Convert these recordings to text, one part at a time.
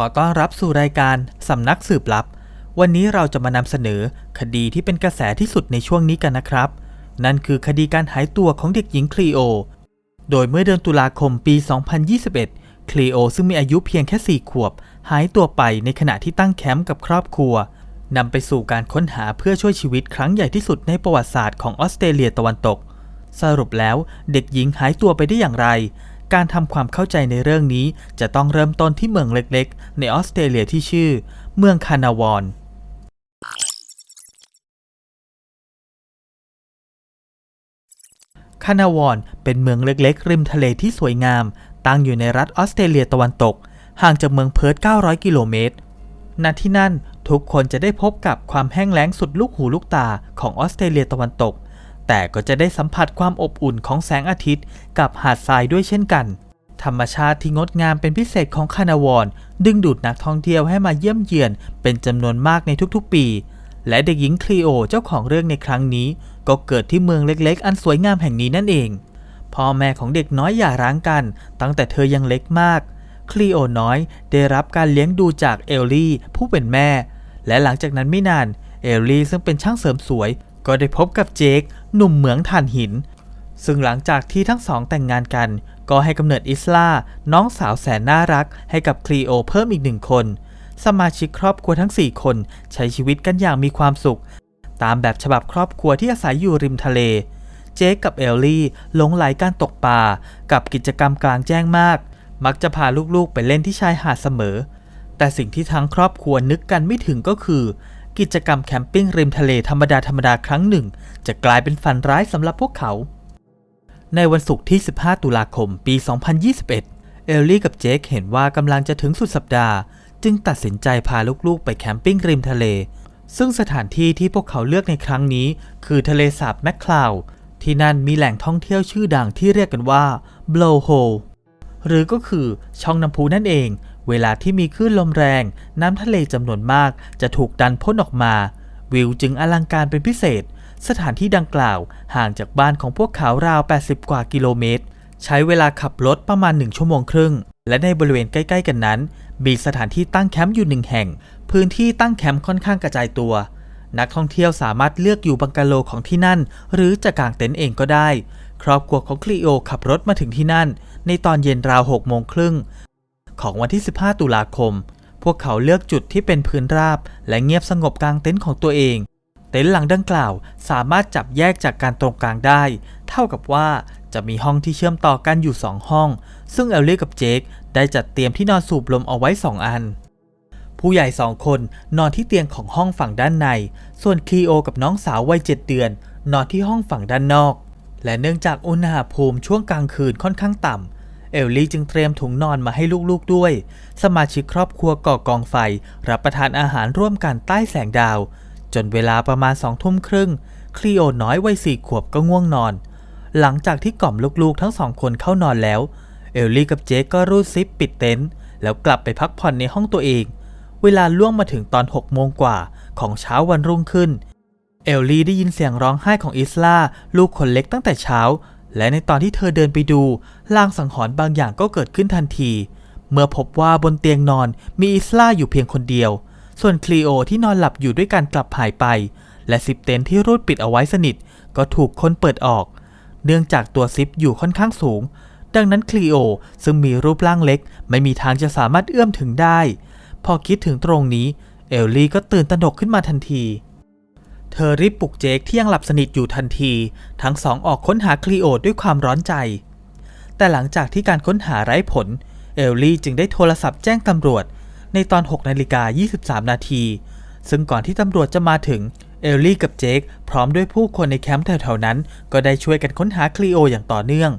ขอต้อนรับสู่รายการสำนักสืบลับ วันนี้เราจะมานำเสนอคดีที่เป็นกระแสที่สุดในช่วงนี้กันนะครับ นั่นคือคดีการหายตัวของเด็กหญิงคลีโอ โดยเมื่อเดือนตุลาคมปี 2021 คลีโอซึ่งมีอายุเพียงแค่ 4 ขวบ หายตัวไปในขณะที่ตั้งแคมป์กับครอบครัวนำไปสู่การค้นหาเพื่อช่วยชีวิตครั้งใหญ่ที่สุดในประวัติศาสตร์ของออสเตรเลียตะวันตก สรุปแล้วเด็กหญิงหายตัวไปได้อย่างไร การทำความเข้าใจในเรื่องนี้จะต้องเริ่มต้นที่เมืองเล็กๆ ในออสเตรเลียที่ชื่อ เมืองคานาวอนคานาวอนเป็นเมืองเล็กๆ ริมทะเลที่สวยงาม ตั้งอยู่ในรัฐออสเตรเลียตะวันตก ห่างจากเมืองเพิร์ธ900 กิโลเมตรณที่นั่นทุกคนจะได้พบกับความแห้งแล้งสุดลูกหูลูกตาของออสเตรเลียตะวันตก แต่ก็จะได้สัมผัสความอบอุ่นของแสงอาทิตย์กับหาดทรายด้วยเช่นกัน ธรรมชาติที่งดงามเป็นพิเศษของคานาวอนดึงดูดนักท่องเที่ยวให้มาเยี่ยมเยือนเป็นจำนวนมากในทุกๆปี และเด็กหญิงคลีโอเจ้าของเรื่องในครั้งนี้ ก็เกิดที่เมืองเล็กๆ อันสวยงามแห่งนี้นั่นเอง พ่อแม่ของเด็กน้อยหย่าร้างกัน ตั้งแต่เธอยังเล็กมาก คลีโอน้อยได้รับการเลี้ยงดูจากเอลลี่ผู้เป็นแม่ และหลังจากนั้นไม่นานเอลลี่ซึ่งเป็นช่างเสริมสวย ก็ได้พบกับเจคหนุ่มเหมืองถ่านหิน ซึ่งหลังจากที่ทั้งสองแต่งงานกัน ก็ให้กำเนิดอิสลา น้องสาวแสนน่ารัก ให้กับคลีโอเพิ่มอีกหนึ่งคน สมาชิกครอบครัวทั้ง 4 คนใช้ชีวิตกันอย่างมีความสุข ตามแบบฉบับครอบครัวที่อาศัยอยู่ริมทะเล เจคกับเอลลี่หลงไหลการตกปลากับกิจกรรมกลางแจ้งมาก มักจะพาลูกๆไปเล่นที่ชายหาดเสมอ แต่สิ่งที่ทั้งครอบครัวนึกกันไม่ถึงก็คือ กิจกรรมแคมปิ้งริมทะเลธรรมดาธรรมดาครั้งหนึ่ง จะกลายเป็นฝันร้ายสำหรับพวกเขา ในวันศุกร์ที่ 15 ตุลาคม ปี 2021 เอลลี่กับเจคเห็นว่ากำลังจะถึงสุดสัปดาห์ จึงตัดสินใจพาลูกๆ ไปแคมปิ้งริมทะเล ซึ่งสถานที่ที่พวกเขาเลือกในครั้งนี้ คือทะเลสาบแมคคลาวที่นั่นมีแหล่งท่องเที่ยวชื่อดังที่เรียกกันว่า Blow Hole หรือก็คือช่องน้ำพุนั่นเอง เวลาที่มีคลื่นลมแรง น้ำทะเลจำนวนมากจะถูกดันพ่นออกมา วิวจึงอลังการเป็นพิเศษ สถานที่ดังกล่าวห่างจากบ้านของพวกเขาราว 80 กว่ากิโลเมตร ใช้เวลาขับรถประมาณ 1 ชั่วโมงครึ่ง และในบริเวณใกล้ ๆ กันนั้น มีสถานที่ตั้งแคมป์อยู่หนึ่งแห่ง พื้นที่ตั้งแคมป์ค่อนข้างกระจายตัว นักท่องเที่ยวสามารถเลือกอยู่บังกะโลของที่นั่น หรือจะกางเต็นท์เองก็ได้ ครอบครัวของคลีโอขับรถมาถึงที่นั่น ในตอนเย็นราว6โมงครึ่ง ของวันที่ 15 ตุลาคม พวกเขาเลือกจุดที่เป็นพื้นราบ และเงียบสงบกลางเต็นท์ของตัวเอง เต็นท์หลังดังกล่าวสามารถจับแยกจากการตรงกลางได้ เท่ากับว่าจะมีห้องที่เชื่อมต่อกันอยู่ 2 ห้อง ซึ่งเอลลี่กับเจคได้จัดเตรียมที่นอนสูบลมเอาไว้ 2 อัน ผู้ใหญ่สองคนนอนที่เตียงของห้องฝั่งด้านใน ส่วนคลีโอกับน้องสาววัยเจ็ดเดือน นอนที่ห้องฝั่งด้านนอก และเนื่องจากอุณหภูมิช่วงกลางคืนค่อนข้างต่ำ เอลลี่จึงเตรียมถุงนอนมาให้ลูกๆด้วย สมาชิกครอบครัวก่อกองไฟ รับประทานอาหารร่วมกันใต้แสงดาว จนเวลาประมาณสองทุ่มครึ่ง คลีโอน้อยวัยสี่ขวบก็ง่วงนอน หลังจากที่กล่อมลูกๆทั้งสองคนเข้านอนแล้ว เอลลี่กับเจคก็รูดซิปปิดเต็นท์แล้วกลับไปพักผ่อนในห้องตัวเอง เวลาล่วงมาถึงตอน6โมงกว่าของเช้าวันรุ่งขึ้น เอลลี่ได้ยินเสียงร้องไห้ของอิสลาลูกคนเล็กตั้งแต่เช้า และในตอนที่เธอเดินไปดูลางสังหรณ์บางอย่างก็เกิดขึ้นทันที เมื่อพบว่าบนเตียงนอนมีอิสลาอยู่เพียงคนเดียว ส่วนคลีโอที่นอนหลับอยู่ด้วยกันกลับหายไป และซิปเต็นท์ที่รูดปิดเอาไว้สนิทก็ถูกคนเปิดออก เนื่องจากตัวซิปอยู่ค่อนข้างสูง ดังนั้นคลีโอซึ่งมีรูปร่างเล็ก ไม่มีทางจะสามารถเอื้อมถึงได้ พอคิดถึงตรงนี้ เอลลี่ก็ตื่นตระหนกขึ้นมาทันที เธอรีบปลุกเจคที่ยังหลับสนิทอยู่ทันที ทั้งสองออกค้นหาคลีโอด้วยความร้อนใจ แต่หลังจากที่การค้นหาไร้ผล เอลลี่จึงได้โทรศัพท์แจ้งตำรวจ ในตอน 6นาฬิกา23 นาที ซึ่งก่อนที่ตำรวจจะมาถึง เอลลี่กับเจคพร้อมด้วยผู้คนในแคมป์แถวๆนั้น ก็ได้ช่วยกันค้นหาคลีโออย่างต่อเนื่อง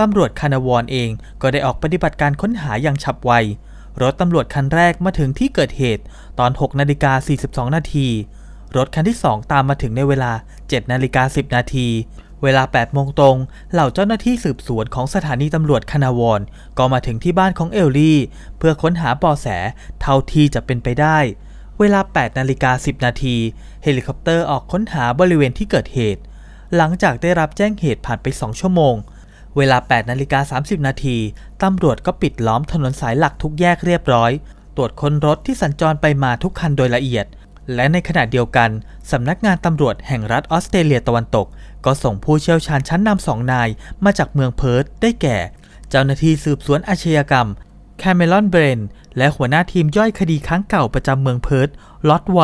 ตำรวจคานาวอนเองก็ได้ออกปฏิบัติการค้นหาอย่างฉับไว รถตำรวจคันแรกมาถึงที่เกิดเหตุตอน 6 นาฬิกา 42 นาที รถคันที่ 2 ตามมาถึงในเวลา 7 นาฬิกา 10 นาที เวลา 8 โมงตรง เหล่าเจ้าหน้าที่สืบสวนของสถานีตำรวจคานาวอนก็มาถึงที่บ้านของเอลลี่ เพื่อค้นหาเบาะแสเท่าที่จะเป็นไปได้ เวลา 8 นาฬิกา 10 นาที เฮลิคอปเตอร์ออกค้นหาบริเวณที่เกิดเหตุ หลังจากได้รับแจ้งเหตุผ่านไป 2 ชั่วโมงเวลา 8 นาฬิกา 30 นาที ตำรวจก็ปิดล้อมถนนสายหลักทุกแยกเรียบร้อย ตรวจค้นรถที่สัญจรไปมาทุกคันโดยละเอียด และในขณะเดียวกัน สำนักงานตำรวจแห่งรัฐออสเตรเลียตะวันตก ก็ส่งผู้เชี่ยวชาญชั้นนำสองนายมาจากเมืองเพิร์ธได้แก่ เจ้าหน้าที่สืบสวนอาชญากรรมแคมเมรอนเบรนและหัวหน้าทีมย่อยคดีครั้งเก่าประจำเมืองเพิร์ธลอตไว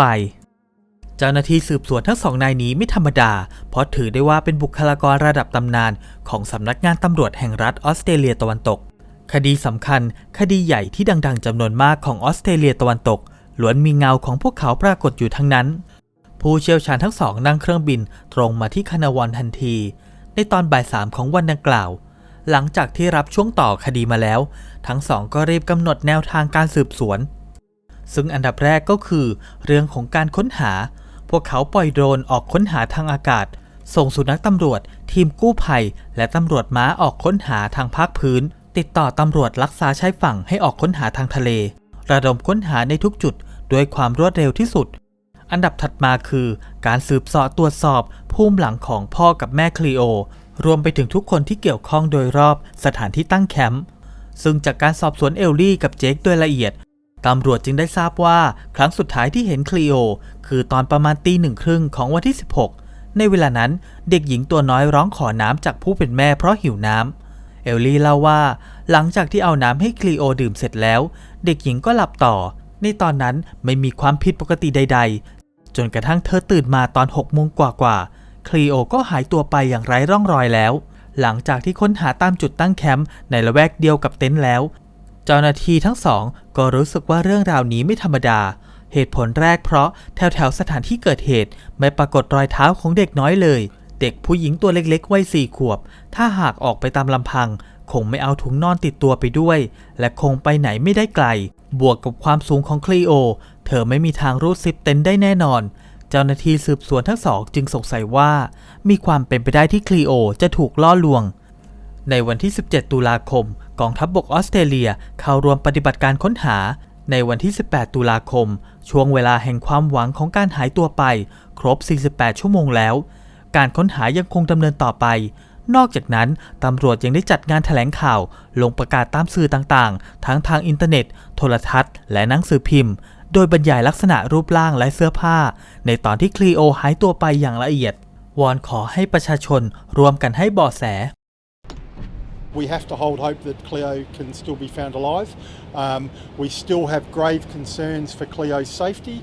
เจ้าหน้าที่สืบสวนทั้งสองนายนี้ไม่ธรรมดา เพราะถือได้ว่าเป็นบุคลากรระดับตำนาน ของสำนักงานตำรวจแห่งรัฐออสเตรเลียตะวันตก คดีสำคัญ คดีใหญ่ที่ดัง ๆจำนวนมากของออสเตรเลียตะวันตก ล้วนมีเงาของพวกเขาปรากฏอยู่ทั้งนั้น ผู้เชี่ยวชาญทั้งสองนั่งเครื่องบินตรงมาที่คานาวอนทันที ในตอนบ่ายสามของวันดังกล่าว หลังจากที่รับช่วงต่อคดีมาแล้ว ทั้งสองก็รีบกำหนดแนวทางการสืบสวน ซึ่งอันดับแรกก็คือ เรื่องของการค้นหา พวกเขาปล่อยโดรนออกค้นหาทางอากาศ ส่งสุนัขตำรวจ ทีมกู้ภัย และตำรวจม้าออกค้นหาทางภาคพื้นติดต่อตำรวจรักษาชายฝั่งให้ออกค้นหาทางทะเล ระดมค้นหาในทุกจุด ด้วยความรวดเร็วที่สุด อันดับถัดมาคือ การสืบสาะตรวจสอบภูมิหลังของพ่อกับแม่คลีโอ รวมไปถึงทุกคนที่เกี่ยวข้องโดยรอบสถานที่ตั้งแคมป์ซึ่งจากการสอบสวนเอลลี่กับเจคโดยละเอียดตำรวจจึงได้ทราบว่าครั้งสุดท้ายที่เห็นคลีโอ คือตอนประมาณตีหนึ่งครึ่งของวันที่ 16 ในเวลานั้นเด็กหญิงตัวน้อยร้องขอน้ำจากผู้เป็นแม่เพราะหิวน้ำเอลลี่เล่าว่า หลังจากที่เอาน้ำให้คลีโอดื่มเสร็จแล้ว เด็กหญิงก็หลับต่อ ในตอนนั้นไม่มีความผิดปกติใด ๆ จนกระทั่งเธอตื่นมาตอน6โมงกว่าๆคลีโอก็หายตัวไปอย่างไร้ร่องรอยแล้ว หลังจากที่ค้นหาตามจุดตั้งแคมป์ในละแวกเดียวกับเต็นท์แล้ว เจ้าหน้าที่ทั้งสองก็รู้สึกว่าเรื่องราวนี้ไม่ธรรมดา เหตุผลแรกเพราะแถวแถวๆสถานที่เกิดเหตุไม่ปรากฏรอยเท้าของเด็กน้อยเลย เด็กผู้หญิงตัวเล็กๆวัยสี่ขวบ ถ้าหากออกไปตามลำพัง คงไม่เอาถุงนอนติดตัวไปด้วย และคงไปไหนไม่ได้ไกล บวกกับความสูงของคลีโอ เธอไม่มีทางรูดซิปเต็นได้แน่นอน เจ้าหน้าที่สืบสวนทั้งสองจึงสงสัยว่า มีความเป็นไปได้ที่คลีโอจะถูกล่อลวง ในวันที่ 17 ตุลาคม กองทัพบบกออสเตรเลียเข้าร่วมปฏิบัติการค้นหา ในวันที่ 18 ตุลาคม ช่วงเวลาแห่งความหวังของการหายตัวไป ครบ 48 ชั่วโมงแล้ว การค้นหายังคงดำเนินต่อไป นอกจากนั้น ตำรวจยังได้จัดงานแถลงข่าว ลงประกาศตามสื่อต่างๆ ทั้งทางอินเทอร์เน็ต โทรทัศน์ และหนังสือพิมพ์ โดยบรรยายลักษณะรูปร่างและเสื้อผ้า ในตอนที่คลีโอหายตัวไปอย่างละเอียด วอนขอให้ประชาชนรวมกันให้เบาะแส We have to hold hope that Cleo can still be found alive. Um, we still have grave concerns for Cleo's safety,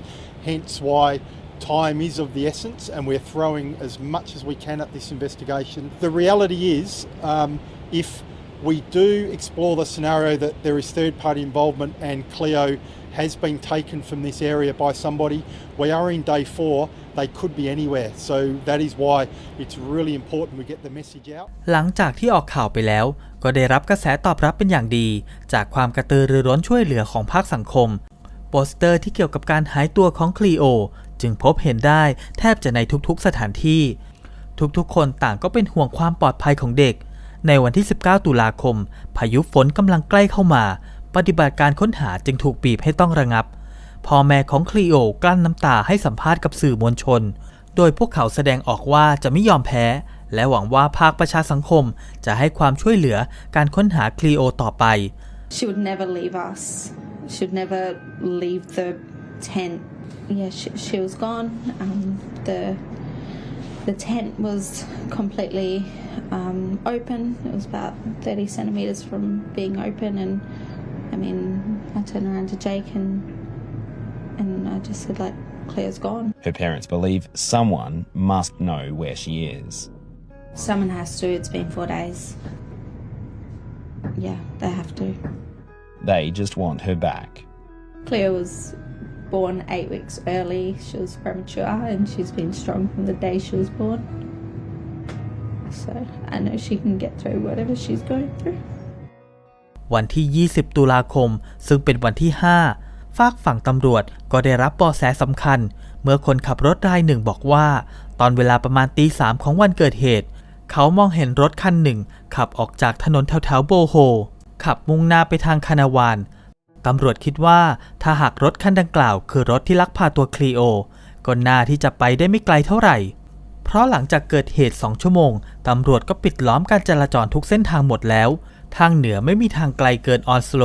hence why time is of the essence and we're throwing as much as we can at this investigation. The reality is, um, if we do explore the scenario that there is third party involvement and Cleo has been taken from this area by somebody, we are in day four, they could be anywhere. So that is why it's really important we get the message out. หลังจากที่ออกข่าวไปแล้ว ก็ได้รับกระแสตอบรับเป็นอย่างดี จากความกระตือรือร้นช่วยเหลือของภาคสังคม โปสเตอร์ที่เกี่ยวกับการหายตัวของคลีโอ จึงพบเห็นได้แทบจะในทุกๆสถานที่ ทุกๆ คนต่างก็เป็นห่วงความปลอดภัยของเด็ก ในวันที่ 19 ตุลาคม พายุฝนกำลังใกล้เข้ามา ปฏิบัติการค้นหาจึงถูกบีบให้ต้องระงับพ่อแม่ของคลีโอกลั้นน้ำตาให้สัมภาษณ์กับสื่อมวลชน โดยพวกเขาแสดงออกว่าจะไม่ยอมแพ้ และหวังว่าภาคประชาสังคมจะให้ความช่วยเหลือการค้นหาคลีโอต่อไป She would never leave us. She would never leave the tent. Yeah, she, she was gone. Um, the the tent was completely um, open. It was about 30 centimeters from being open, and I mean, I turned around to Jake and and I just said like, Claire's gone. Her parents believe someone must know where she is. Someone has to. It's been four days. Yeah, they have to. They just want her back. Claire was born eight weeks early. She was premature and she's been strong from the day she was born. So I know she can get through whatever she's going through. วันที่ 20 ตุลาคม ซึ่งเป็นวันที่ 5 ฝากฝั่งตำรวจก็ได้รับเบาะแสสำคัญ เมื่อคนขับรถรายหนึ่งบอกว่า ตอนเวลาประมาณตีสามของวันเกิดเหตุ เขามองเห็นรถคันหนึ่ง ขับออกจากถนนแถวๆโบโฮ ขับมุ่งหน้าไปทางคานาวาน ตำรวจคิดว่าถ้าหากรถคันดังกล่าว คือรถที่ลักพาตัวคลีโอ ก็น่าที่จะไปได้ไม่ไกลเท่าไหร่ เพราะหลังจากเกิดเหตุ2ชั่วโมง ตำรวจก็ปิดล้อมการจราจรทุกเส้นทางหมดแล้ว ทางเหนือไม่มีทางไกลเกินออนสโล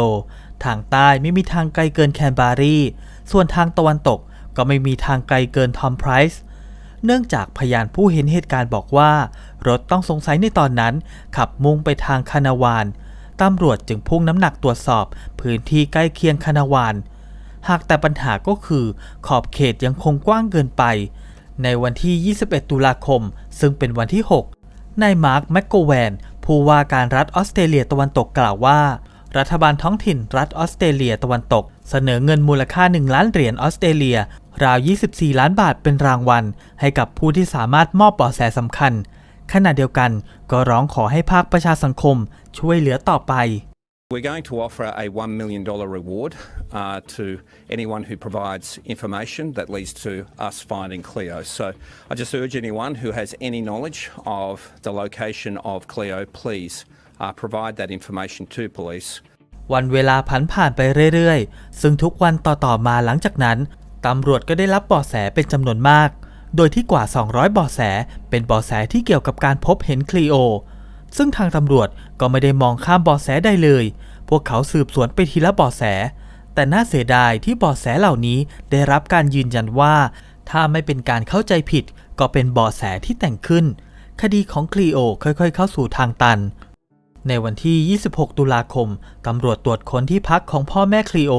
ทางใต้ไม่มีทางไกลเกินแคนบารีส่วนทางตะวันตกก็ไม่มีทางไกลเกินทอมไพรส์เนื่องจากพยานผู้เห็นเหตุการณ์บอกว่า รถต้องสงสัยในตอนนั้น ขับมุ่งไปทางคานาวาน ตำรวจจึงพุ่งน้ำหนักตรวจสอบพื้นที่ใกล้เคียงคานาวาน หากแต่ปัญหาก็คือขอบเขตยังคงกว้างเกินไป ในวันที่ 21 ตุลาคม ซึ่งเป็นวันที่ 6 นายมาร์คแมกโกแวน ผู้ว่าการรัฐออสเตรเลียตะวันตกกล่าวว่า รัฐบาลท้องถิ่นรัฐออสเตรเลียตะวันตก เสนอเงินมูลค่า 1 ล้านเหรียญออสเตรเลีย ราว 24 ล้านบาทเป็นรางวัล ให้กับผู้ที่สามารถมอบเบาะแสสำคัญ ขณะเดียวกันก็ร้องขอให้ภาคประชาสังคมช่วยเหลือต่อไป We're going to offer a $1 million reward uh, to anyone who provides information that leads to us finding Cleo. So I just urge anyone who has any knowledge of the location of Cleo, please uh, provide that information to police. วันเวลาผันผ่านไปเรื่อย ๆ ซึ่งทุกวันต่อ ๆ มาหลังจากนั้น ตำรวจก็ได้รับเบาะแสเป็นจำนวนมาก โดยที่กว่า 200บาะแส เป็นบาะแสที่เกี่ยวกับการพบเห็นคลีโอ ซึ่งทางตำรวจก็ไม่ได้มองข้ามบาะแสใดเลย พวกเขาสืบสวนไปทีละบาะแส แต่น่าเสียดายที่บาะแสเหล่านี้ได้รับการยืนยันว่า ถ้าไม่เป็นการเข้าใจผิด ก็เป็นบาะแสที่แต่งขึ้น คดีของคลีโอค่อยๆ เข้าสู่ทางตัน ในวันที่ 26 ตุลาคม ตำรวจตรวจค้นที่พักของพ่อแม่คลีโอ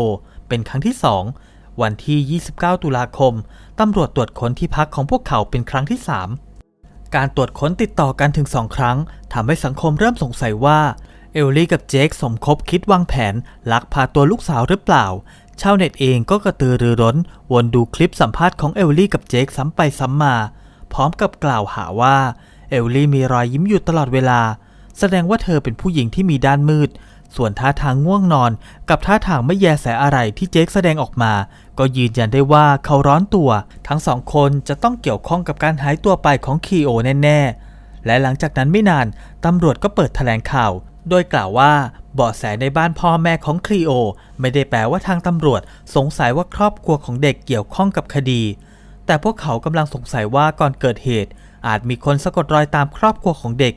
เป็นครั้งที่2 วันที่ 29 ตุลาคม ตำรวจตรวจค้นที่พักของพวกเขาเป็นครั้งที่ 3 การตรวจค้นติดต่อกันถึง2ครั้งทำให้สังคมเริ่มสงสัยว่า เอลลี่กับเจคสมคบคิดวางแผน ลักพาตัวลูกสาวหรือเปล่า ชาวเน็ตเองก็กระตือรือร้น วนดูคลิปสัมภาษณ์ของเอลลี่กับเจคซ้ำไปซ้ำมา พร้อมกับกล่าวหาว่าเอลลี่มีรอยยิ้มอยู่ตลอดเวลา แสดงว่าเธอเป็นผู้หญิงที่มีด้านมืด ส่วนท่าทางง่วงนอนกับท่าทางไม่แยแสอะไรที่เจคแสดงออกมา ก็ยืนยันได้ว่าเขาร้อนตัว ทั้งสองคนจะต้องเกี่ยวข้องกับการหายตัวไปของคีโอแน่ๆ และหลังจากนั้นไม่นาน ตำรวจก็เปิดแถลงข่าว โดยกล่าวว่าเบาะแสในบ้านพ่อแม่ของคลีโอ ไม่ได้แปลว่าทางตำรวจ สงสัยว่าครอบครัวของเด็กเกี่ยวข้องกับคดี แต่พวกเขากำลังสงสัยว่าก่อนเกิดเหตุ อาจมีคนสะกดรอยตามครอบครัวของเด็ก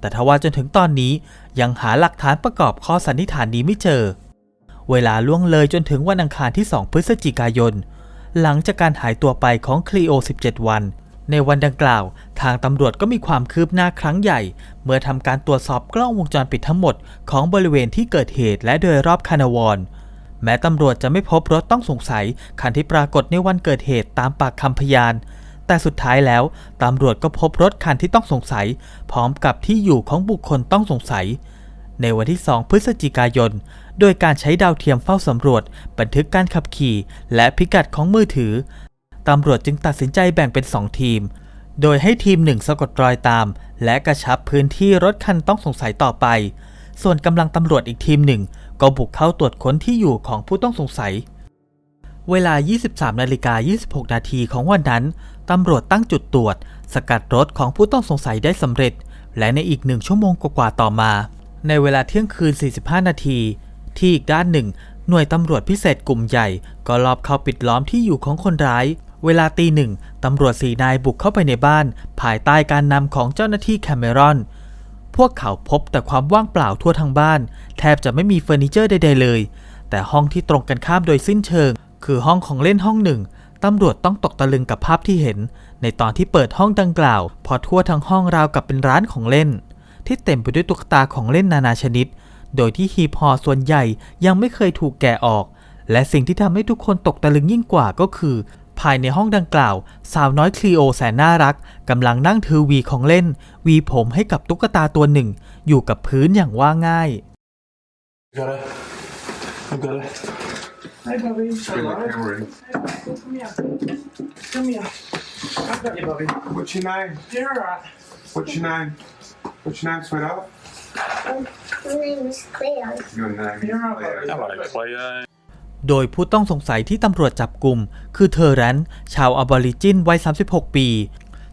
แต่ทว่าจนถึงตอนนี้ ยังหาหลักฐานประกอบข้อสันนิษฐานนี้ไม่เจอ เวลาล่วงเลยจนถึงวันอังคารที่ 2 พฤศจิกายน หลังจากการหายตัวไปของคลีโอ 17 วัน ในวันดังกล่าว ทางตำรวจก็มีความคืบหน้าครั้งใหญ่ เมื่อทำการตรวจสอบกล้องวงจรปิดทั้งหมดของบริเวณที่เกิดเหตุและโดยรอบคานาวอนแม้ตำรวจจะไม่พบรถต้องสงสัยคันที่ปรากฏในวันเกิดเหตุตามปากคำพยาน แต่สุดท้ายแล้วตำรวจก็พบรถคันที่ต้องสงสัย พร้อมกับที่อยู่ของบุคคลต้องสงสัย ในวันที่ 2 พฤศจิกายน โดยการใช้ดาวเทียมเฝ้าสำรวจ บันทึกการขับขี่และพิกัดของมือถือตำรวจจึงตัดสินใจแบ่งเป็น 2 ทีม โดยให้ทีมหนึ่งสะกดรอยตาม และกระชับพื้นที่รถคันต้องสงสัยต่อไป ส่วนกำลังตำรวจอีกทีมหนึ่ง ก็บุกเข้าตรวจค้นที่อยู่ของผู้ต้องสงสัย เวลา 23 นาฬิกา 26 นาทีของวันนั้น ตำรวจตั้งจุดตรวจ สกัดรถของผู้ต้องสงสัยได้สำเร็จ และในอีกหนึ่งชั่วโมงกว่าต่อมา ในเวลาเที่ยงคืน 45 นาที ที่อีกด้านหนึ่ง หน่วยตำรวจพิเศษกลุ่มใหญ่ ก็ลอบเข้าปิดล้อมที่อยู่ของคนร้าย เวลาตีหนึ่งตำรวจสีนายบุกเข้าไปในบ้าน ภายใต้การนำของเจ้าหน้าที่แคมเมรอน พวกเขาพบแต่ความว่างเปล่าทั่วทั้งบ้าน แทบจะไม่มีเฟอร์นิเจอร์ใดๆเลย แต่ห้องที่ตรงกันข้ามโดยสิ้นเชิง คือห้องของเล่นห้องหนึ่ง ตำรวจต้องตกตะลึงกับภาพที่เห็น ในตอนที่เปิดห้องดังกล่าว พอทั่วทั้งห้องราวกับเป็นร้านของเล่น ที่เต็มไปด้วยตุ๊กตาของเล่นนานาชนิด โดยที่ฮีพอส่วนใหญ่ยังไม่เคยถูกแกะออก และสิ่งที่ทำให้ทุกคนตกตะลึงยิ่งกว่าก็คือ ภายในห้องดังกล่าว สาวน้อยคลีโอแสนน่ารักกำลังนั่งถือวีของเล่น วีผมให้กับตุ๊กตาตัวหนึ่ง อยู่กับพื้นอย่างว่าง่าย Got it. I got it. Hey, Bobby. Bring the camera in. Come here. Come here. I've got you, Bobby. What's your name? You're alright. What's your name? What's your name, sweetheart? My name is Cleo. Your name You're is alright, Leo. Bobby. Cleo. โดยผู้ต้องสงสัยที่ตำรวจจับกลุ่ม คือเทอร์แรนชาวอบอริจินวัย 36 ปี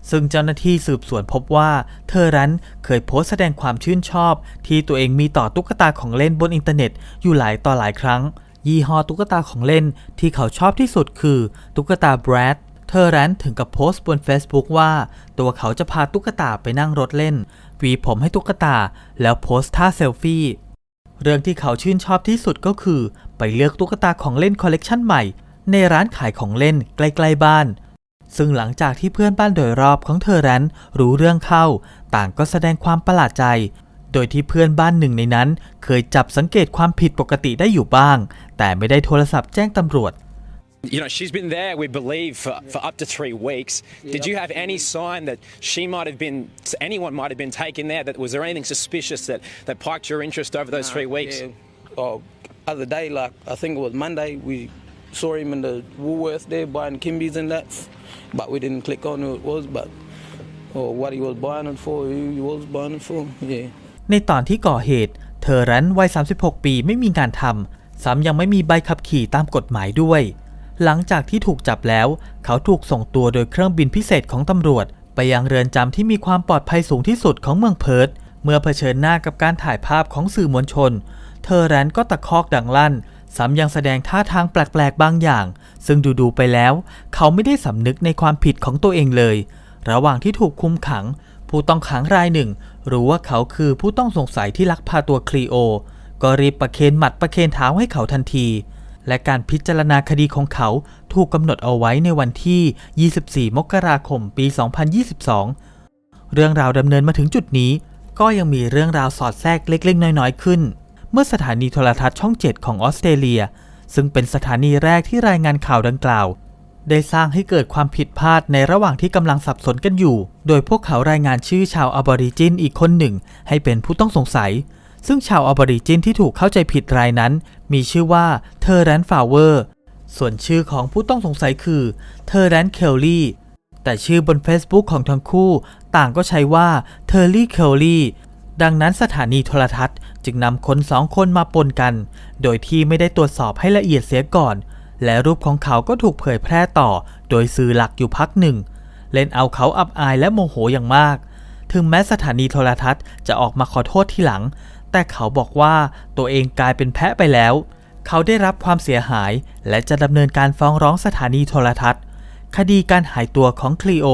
ซึ่งเจ้าหน้าที่สืบสวนพบว่าเทอร์แรนเคยโพสต์แสดงความชื่นชอบ ที่ตัวเองมีต่อตุ๊กตาของเล่นบนอินเทอร์เน็ตอยู่หลายต่อหลายครั้ง ยี่ห้อตุ๊กตาของเล่นที่เขาชอบที่สุดคือ ตุ๊กตาแบรดเทอแรนถึงกับโพสต์บน Facebook ว่า ตัวเขาจะพาตุ๊กตาไปนั่งรถเล่นหวีผมให้ตุ๊กตา แล้วโพสต์ท่าเซลฟี่เรื่องที่เขาชื่นชอบที่สุดก็คือ ไปเลือกตุ๊กตาของเล่นคอลเลกชันใหม่ ในร้านขายของเล่นใกล้ๆบ้าน ซึ่งหลังจากที่เพื่อนบ้านโดยรอบของเธอนั้นรู้เรื่องเข้า ต่างก็แสดงความประหลาดใจ โดยที่เพื่อนบ้านหนึ่งในนั้น เคยจับสังเกตความผิดปกติได้อยู่บ้าง แต่ไม่ได้โทรศัพท์แจ้งตำรวจ You know, she's been there, we believe, for, for up to three weeks. Did you have any sign that she might have been, anyone might have been taken there? That was there anything suspicious that, that piqued your interest over those three weeks? Yeah. Oh, other day, like I think it was Monday, we saw him in the Woolworth there buying Kimbies and that, but we didn't click on who it was, but or what he was buying it for, who he was buying it for. Yeah. ในตอนที่ก่อเหตุ เธอรั้นวัย 36 ปีไม่มีงานทำซ้ำยังไม่มีใบขับขี่ตามกฎหมายด้วย หลังจากที่ถูกจับแล้ว เขาถูกส่งตัวโดยเครื่องบินพิเศษของตำรวจ ไปยังเรือนจำที่มีความปลอดภัยสูงที่สุดของเมืองเพิร์ตเมื่อเผชิญหน้ากับการถ่ายภาพของสื่อมวลชน เธอรั้นก็ตะคอกดังลั่นซ้ำยังแสดงท่าทางแปลกๆบางอย่าง ซึ่งดูๆไปแล้ว เขาไม่ได้สำนึกในความผิดของตัวเองเลย ระหว่างที่ถูกคุมขัง ผู้ต้องขังรายหนึ่ง รู้ว่าเขาคือผู้ต้องสงสัยที่ลักพาตัวคลีโอ ก็รีบประเคนหมัดประเคนเท้าให้เขาทันที และการพิจารณาคดีของเขาถูกกำหนดเอาไว้ในวันที่ 24 มกราคม ปี 2022 เรื่องราวดำเนินมาถึงจุดนี้ ก็ยังมีเรื่องราวสอดแทรกเล็กๆ น้อยๆขึ้น เมื่อสถานีโทรทัศน์ช่อง 7 ของออสเตรเลีย ซึ่งเป็นสถานีแรกที่รายงานข่าวดังกล่าว ได้สร้างให้เกิดความผิดพลาดในระหว่างที่กำลังสับสนกันอยู่ โดยพวกเขารายงานชื่อชาวอบอริจินอีกคนหนึ่ง ให้เป็นผู้ต้องสงสัย ซึ่งชาวอบอริจินที่ถูกเข้าใจผิดรายนั้น มีชื่อว่าเทอร์แรนฟาวเวอร์ ส่วนชื่อของผู้ต้องสงสัยคือเทอร์แรนเคลลี่ แต่ชื่อบน Facebook ของทั้งคู่ ต่างก็ใช้ว่าเทอร์รี่เคลลี่ ดังนั้นสถานีโทรทัศน์ จึงนำคนสองคนมาปนกัน โดยที่ไม่ได้ตรวจสอบให้ละเอียดเสียก่อน และรูปของเขาก็ถูกเผยแพร่ต่อ โดยสื่อหลักอยู่พักหนึ่ง เล่นเอาเขาอับอายและโมโหอย่างมาก ถึงแม้สถานีโทรทัศน์จะออกมาขอโทษทีหลัง แต่เขาบอกว่าตัวเองกลายเป็นแพะไปแล้ว เขาได้รับความเสียหาย และจะดำเนินการฟ้องร้องสถานีโทรทัศน์ คดีการหายตัวของคลีโอ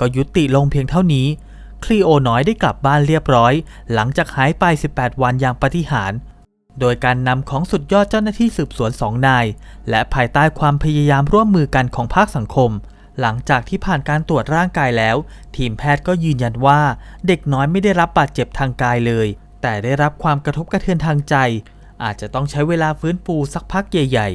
ก็ยุติลงเพียงเท่านี้คลีโอน้อยได้กลับบ้านเรียบร้อย หลังจากหายไป 18 วันอย่างปาฏิหาริย์ โดยการนำของสุดยอดเจ้าหน้าที่สืบสวนสองนาย และภายใต้ความพยายามร่วมมือกันของภาคสังคม หลังจากที่ผ่านการตรวจร่างกายแล้ว ทีมแพทย์ก็ยืนยันว่า เด็กน้อยไม่ได้รับบาดเจ็บทางกายเลย แต่ได้รับความกระทบกระเทือนทางใจ อาจจะต้องใช้เวลาฟื้นฟูสักพักใหญ่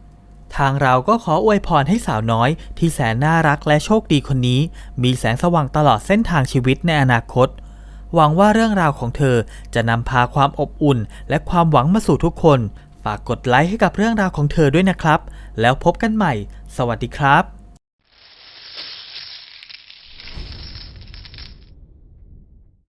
ๆทางเราก็ขออวยพรให้สาวน้อยที่แสนน่ารักและโชคดีคนนี้ มีแสงสว่างตลอดเส้นทางชีวิตในอนาคต หวังว่าเรื่องราวของเธอจะนำพาความอบอุ่น และความหวังมาสู่ทุกคน ฝากกดไลค์ให้กับเรื่องราวของเธอด้วยนะครับ แล้วพบกันใหม่ สวัสดีครับ